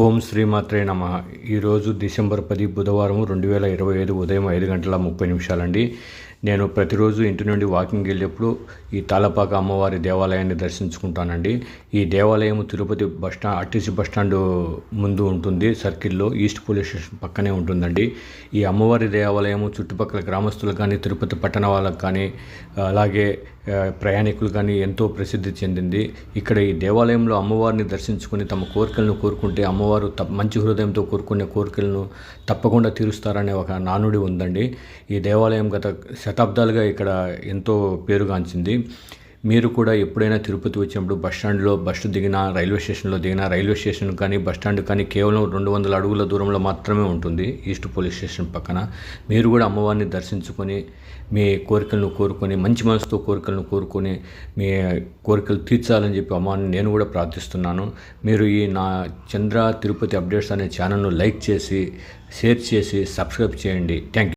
ఓం శ్రీమాత్రే నమ. ఈరోజు డిసెంబర్ పది బుధవారం రెండు వేల ఇరవై ఐదు ఉదయం ఐదు గంటల ముప్పై నిమిషాలండి. నేను ప్రతిరోజు ఇంటి నుండి వాకింగ్ వెళ్ళేప్పుడు ఈ తాళపాక అమ్మవారి దేవాలయాన్ని దర్శించుకుంటానండి. ఈ దేవాలయం Tirupati bus stand RTC bus stand ముందు ఉంటుంది. సర్కిల్లో ఈస్ట్ పోలీస్ స్టేషన్ పక్కనే ఉంటుందండి. ఈ అమ్మవారి దేవాలయము చుట్టుపక్కల గ్రామస్తులకు కానీ తిరుపతి పట్టణ వాళ్ళకు కానీ అలాగే ప్రయాణికులు కానీ ఎంతో ప్రసిద్ధి చెందింది. ఇక్కడ ఈ దేవాలయంలో అమ్మవారిని దర్శించుకుని తమ కోరికలను కోరుకుంటే అమ్మవారు తప్ప మంచి హృదయంతో కోరుకునే కోరికలను తప్పకుండా తీరుస్తారనే ఒక నానుడి ఉందండి. ఈ దేవాలయం గత శతాబ్దాలుగా ఇక్కడ ఎంతో పేరుగాంచింది. మీరు కూడా ఎప్పుడైనా తిరుపతి వచ్చినప్పుడు బస్ స్టాండ్లో బస్సు దిగినా రైల్వే స్టేషన్లో దిగినా రైల్వే స్టేషన్ కానీ బస్ స్టాండ్ కానీ కేవలం రెండు వందల అడుగుల దూరంలో మాత్రమే ఉంటుంది ఈస్ట్ పోలీస్ స్టేషన్ పక్కన. మీరు కూడా అమ్మవారిని దర్శించుకొని మీ కోరికలను కోరుకొని మంచి మనసుతో కోరికలను కోరుకొని మీ కోరికలు తీర్చాలని చెప్పి అమ్మవారిని నేను కూడా ప్రార్థిస్తున్నాను. మీరు ఈ నా చంద్ర తిరుపతి అప్డేట్స్ అనే ఛానల్ను లైక్ చేసి షేర్ చేసి సబ్స్క్రైబ్ చేయండి. Thank you.